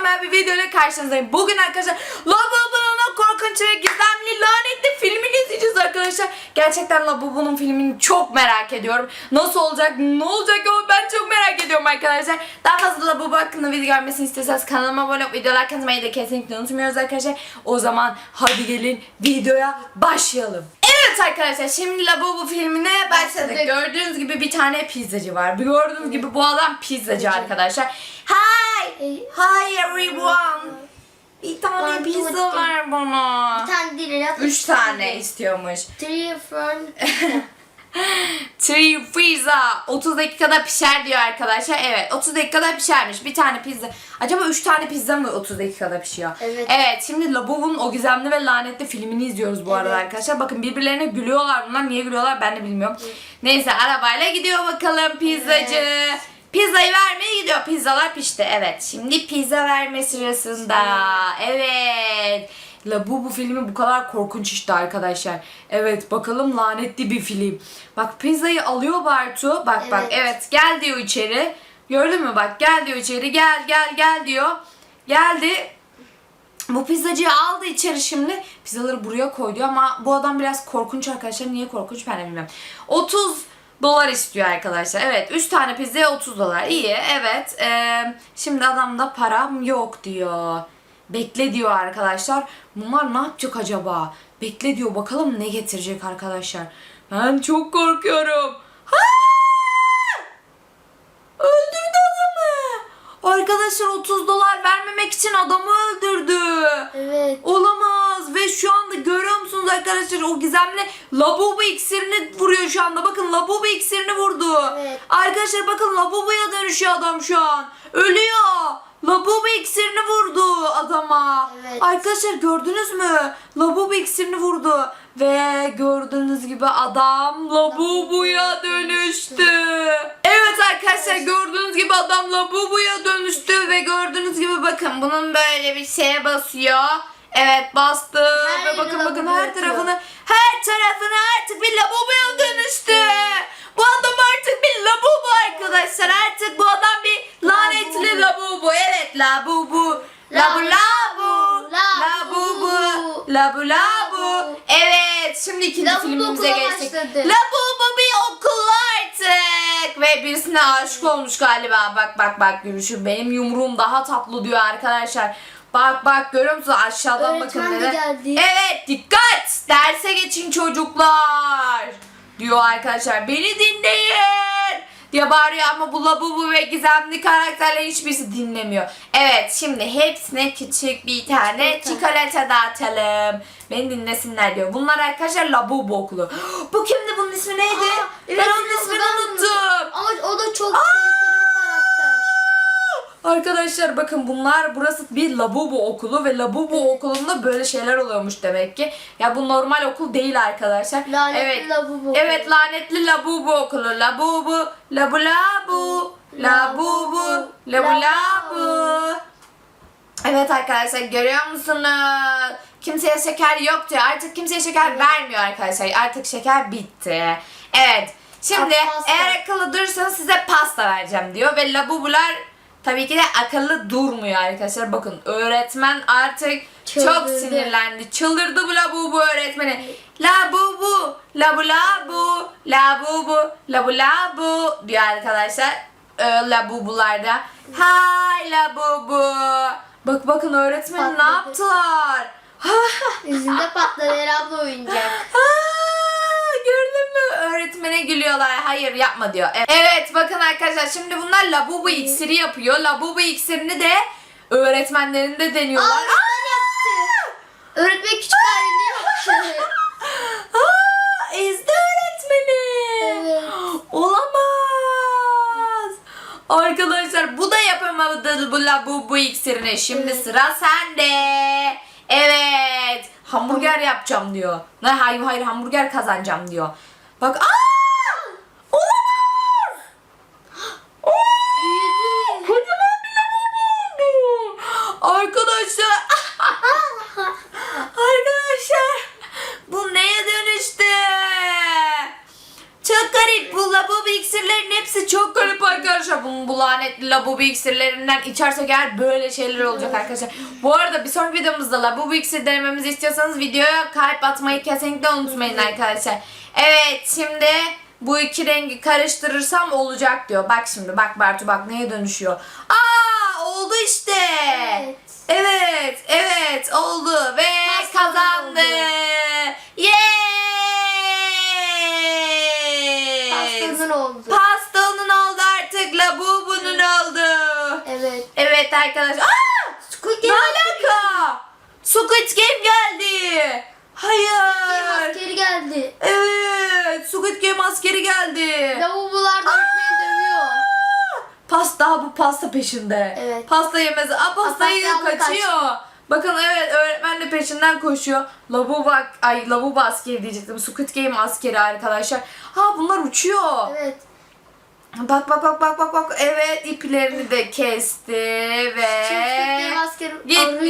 mükemmel bir video ile karşınızdayım. Bugün arkadaşlar Labubu'nun korkunç ve gizemli lanetli filmini izleyeceğiz arkadaşlar. Gerçekten Labubu'nun filmini çok merak ediyorum. Nasıl olacak, ne olacak o ben çok merak ediyorum arkadaşlar. Daha fazla Labubu hakkında video görmesini istiyorsanız kanalıma abone olup videolar katmayı da kesinlikle unutmuyoruz arkadaşlar. O zaman hadi gelin videoya başlayalım. Evet arkadaşlar şimdi Labubu filmine başladık. Gördüğünüz gibi bir tane pizzacı var. Gördüğünüz gibi bu adam pizzacı arkadaşlar. Hi! Hi everyone! Bir tane pizza ver bana. Bir tane değil. Üç tane istiyormuş. Three from Three pizza. 30 dakikada pişer diyor arkadaşlar. Evet 30 dakikada pişermiş. Bir tane pizza. Acaba 3 tane pizza mı 30 dakikada pişiyor? Evet. Evet şimdi Labubu'nun o gizemli ve lanetli filmini izliyoruz bu arada Evet. arkadaşlar. Bakın birbirlerine gülüyorlar bunlar. Niye gülüyorlar ben de bilmiyorum. Neyse arabayla gidiyor bakalım pizzacı. Pizzayı vermeye gidiyor. Pizzalar pişti. Evet. Şimdi pizza verme sırasında. Evet. Labubu filmi bu kadar korkunç işte arkadaşlar. Evet bakalım lanetli bir film. Bak pizzayı alıyor Bartu. Bak bak Evet. evet gel diyor içeri. Gördün mü bak gel diyor içeri gel gel gel diyor. Geldi. Bu pizzacıyı aldı içeri şimdi. Pizzaları buraya koydu ama bu adam biraz korkunç arkadaşlar. Niye korkunç ben de bilmiyorum. 30 dolar istiyor arkadaşlar. Evet 3 tane pizzaya 30 dolar. İyi evet. Ee, şimdi adamda param yok diyor. Bekle diyor arkadaşlar. Bunlar ne yapacak acaba? Bekle diyor bakalım ne getirecek arkadaşlar. Ben çok korkuyorum. Ha! Öldürdü adamı. Arkadaşlar 30 dolar vermemek için adamı öldürdü. Evet. Olamaz ve şu anda görüyor musunuz arkadaşlar o gizemli Labubu iksirini vuruyor şu anda. Bakın Labubu iksirini vurdu. Evet. Arkadaşlar bakın Labubu'ya dönüşüyor adam şu an. Ölüyor. Labubu iksirini vurdu adama. Evet. Arkadaşlar gördünüz mü? Labubu iksirini vurdu. Ve gördüğünüz gibi adam Labubu'ya dönüştü. Evet arkadaşlar gördüğünüz gibi adam Labubu'ya dönüştü ve gördüğünüz gibi bakın bunun böyle bir şeye basıyor. Evet bastı Her ve bakın bakın her tarafını her tarafını artık bir Labubu'ya dönüştü. Bu adam artık bir Labubu arkadaşlar. Artık bu adam bir lanetli Labubu. Evet Labubu. Labu Labu. Labubu. Labu Labu. Evet şimdi ikinci filmimize geçtik. Labubu bir okul artık. Ve birisine aşık olmuş galiba. Bak bak bak gülüşü. Benim yumruğum daha tatlı diyor arkadaşlar. Bak bak görüyor musunuz aşağıdan bakın. Öğretmen de nere- geldi. Evet dikkat. Derse geçin çocuklar. Diyor arkadaşlar. Beni dinleyin. diye bağırıyor ama bu labubu ve gizemli karakterler hiçbirisi dinlemiyor. Evet şimdi hepsine küçük bir tane Çikolata. çikolata dağıtalım. Beni dinlesinler diyor. Bunlar arkadaşlar labubu okulu. bu kimdi bunun ismi neydi? Aa, ben evet, onun evet, ismini ben unuttum. Ama o da çok karakter. Arkadaşlar bakın bunlar burası bir labubu okulu ve labubu okulunda böyle şeyler oluyormuş demek ki. Ya bu normal okul değil arkadaşlar. Lanetli evet. labubu Evet lanetli labubu okulu. Labubu, labu labu, labubu, labu labu. Evet arkadaşlar görüyor musunuz? Kimseye şeker yok diyor. Artık kimseye şeker vermiyor arkadaşlar. Artık şeker bitti. Evet. Şimdi eğer akıllı durursanız size pasta vereceğim diyor. Ve labubular tabii ki de akıllı durmuyor arkadaşlar. Bakın öğretmen artık çok Çıldırdı. sinirlendi. Çıldırdı bu labubu öğretmeni. Labubu, labu labu, labubu, labu labu diyor arkadaşlar. Ee, labubularda. Hay labubu. Bak bakın öğretmen ne yaptılar? Yüzünde patladı abla oyuncak. Öğretmene gülüyorlar. Hayır yapma diyor. Evet, Evet, bakın arkadaşlar şimdi bunlar labubu iksiri yapıyor. Labubu iksirini de öğretmenlerinde deniyorlar. Aa, öğretmen yaptı. Öğretmen küçük halini yaptı. Aa, ezdi öğretmeni. Evet. Olamaz. Arkadaşlar bu da yapamadı bu labubu iksirini. Şimdi Evet. sıra sende. Evet. Hamburger yapacağım diyor. Ne hayır hayır hamburger kazanacağım diyor. Bak aa! Labubu iksirlerinden içersek eğer böyle şeyler olacak arkadaşlar. Bu arada bir sonraki videomuzda labubu iksir denememizi istiyorsanız videoya kalp atmayı kesinlikle unutmayın arkadaşlar. Evet şimdi bu iki rengi karıştırırsam olacak diyor. Bak şimdi bak Bartu bak neye dönüşüyor. Aa oldu işte. Evet. Evet, evet oldu ve Pastanın kazandı. oldu. Yay! Pastanın oldu. Pastanın oldu artık, labubunun oldu. Evet. Evet arkadaşlar. Aa! Squid Ne Game alaka? Squid Game geldi. Hayır. askeri geldi. Evet, Squid Game askeri geldi. Lavabolar da öğretmeni dövüyor. Pasta bu pasta peşinde. Evet. Pasta yemez. Aa pastayı Pasta kaçıyor. Bakın evet öğretmen de peşinden koşuyor. Labubu ay labubu askeri diyecektim. Squid Game askeri arkadaşlar. Ha bunlar uçuyor. Evet. Bak bak bak bak bak bak. Evet iplerini de kesti ve Gitti.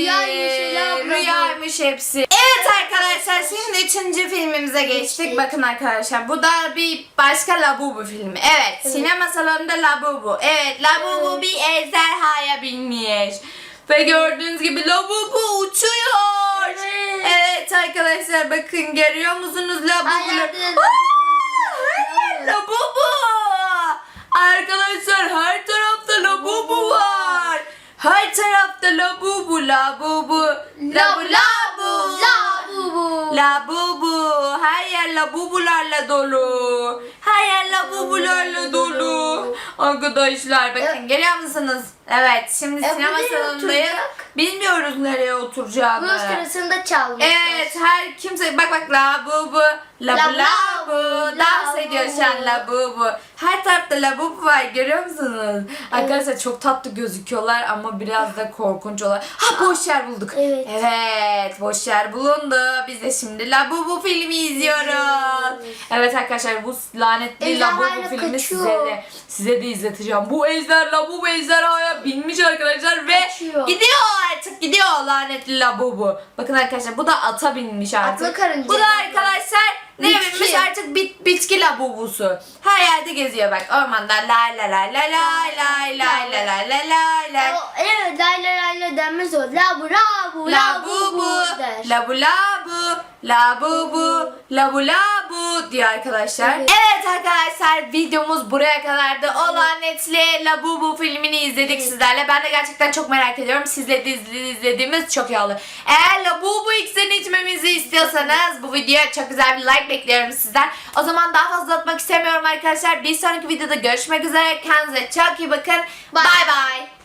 Rüyaymış hepsi. Evet arkadaşlar şimdi üçüncü filmimize geçtik. Bakın arkadaşlar bu da bir başka Labubu filmi. Evet, Evet. sinema salonunda Labubu. Evet Labubu Evet. bir ejderhaya binmiş. Ve gördüğünüz gibi Labubu uçuyor. Evet. Evet arkadaşlar bakın görüyor musunuz yer Labubu. Arkadaşlar her tarafta Labubu var. Her tarafta Labubu, Labubu, Labu Labu. Labubu. Labubu. Her yer labubularla dolu. Her yer labubularla dolu. Arkadaşlar bakın geliyor musunuz? Evet şimdi E, bu sinema nereye salonundayız. oturacak? Bilmiyoruz nereye oturacağını. Bunun sırasında çalmışlar. Evet her kimse bak bak labubu labu Labu, labu dans labu. ediyor şu an labubu. Her tarafta labubu var görüyor musunuz? Arkadaşlar çok tatlı gözüküyorlar ama biraz da korkunç olan. Ha boş yer bulduk. Evet. Evet boş yer bulundu. Biz de şimdi labubu filmi izliyoruz. Evet. Evet arkadaşlar bu lanetli Ejderhayla labubu filmi kaçıyor. size de size de izleteceğim. Bu ejder labubu ejderhaya binmiş arkadaşlar ve Kaçıyor. gidiyor artık gidiyor lanetli labubu. Bakın arkadaşlar bu da ata binmiş artık. Atlı karınca. Bu da arkadaşlar ne Bitki. binmiş artık bit, bitki labubusu. Her yerde geziyor bak ormanda la la la la la la la la la la la la Evet layla layla denmez o. Labu labu Labubu, der. labu labu, labubu, labu labu diyor arkadaşlar. Evet. Evet arkadaşlar videomuz buraya kadardı. O lanetli Labubu filmini izledik Evet. sizlerle. Ben de gerçekten çok merak ediyorum. Sizle de izle- izlediğimiz çok iyi oldu. Eğer Labubu iksirini içmemizi istiyorsanız bu videoya çok güzel bir like bekliyorum sizden. O zaman daha fazla atmak istemiyorum arkadaşlar. Bir sonraki videoda görüşmek üzere. Kendinize çok iyi bakın. Bye. Bye bye.